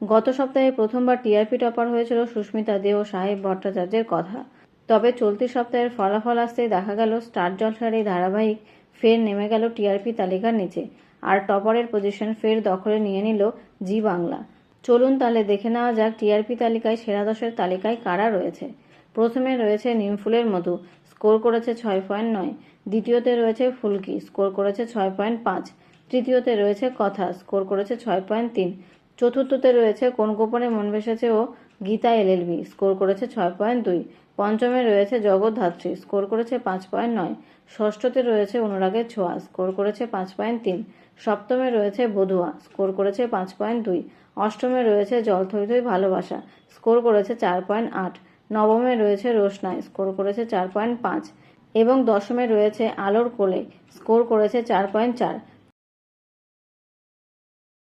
গত সপ্তাহে প্রথমবার টিআরপি টপার হয়েছিল সুস্মিতা দে ও সাহেব ভট্টাচার্যের কথা। তবে চলতি সপ্তাহের ফলাফল আসতেই দেখা গেল, স্টার জলসার এই ধারাবাহিক ফের নেমে গেল টিআরপি তালিকার নিচে। আর টপারের পজিশন ফের দখলে নিয়ে নিল জি বাংলা। চলুন তাহলে দেখে নেওয়া যাক টিআরপি তালিকায় সেরা দশের তালিকায় কারা রয়েছে। প্রথমে রয়েছে নিমফুলের মধু, স্কোর করেছে ছয় পয়েন্ট নয়। দ্বিতীয়তে রয়েছে ফুলকি, স্কোর করেছে ছয় পয়েন্ট পাঁচ। তৃতীয়তে রয়েছে কথা, স্কোর করেছে ছয় পয়েন্ট তিন। চতুর্থতে রয়েছে কোন গোপনে মন ভেসেছে ও গীতা এলএলবি। স্কোর করেছে ছয় পয়েন্ট দুই। পঞ্চমে রয়েছে জগৎ ধাত্রী স্কোর করেছে পাঁচ পয়েন্ট নয়। ষষ্ঠতে রয়েছে অনুরাগের ছোঁয়া। স্কোর করেছে পাঁচ পয়েন্ট তিন। সপ্তমে রয়েছে বধুয়া। স্কোর করেছে পাঁচ পয়েন্ট দুই। অষ্টমে রয়েছে জল থই থই ভালোবাসা। স্কোর করেছে চার পয়েন্ট আট। নবমে রয়েছে রোশনাই। স্কোর করেছে চার পয়েন্ট পাঁচ। এবং দশমে রয়েছে আলোর কোলে। স্কোর করেছে চার পয়েন্ট চার।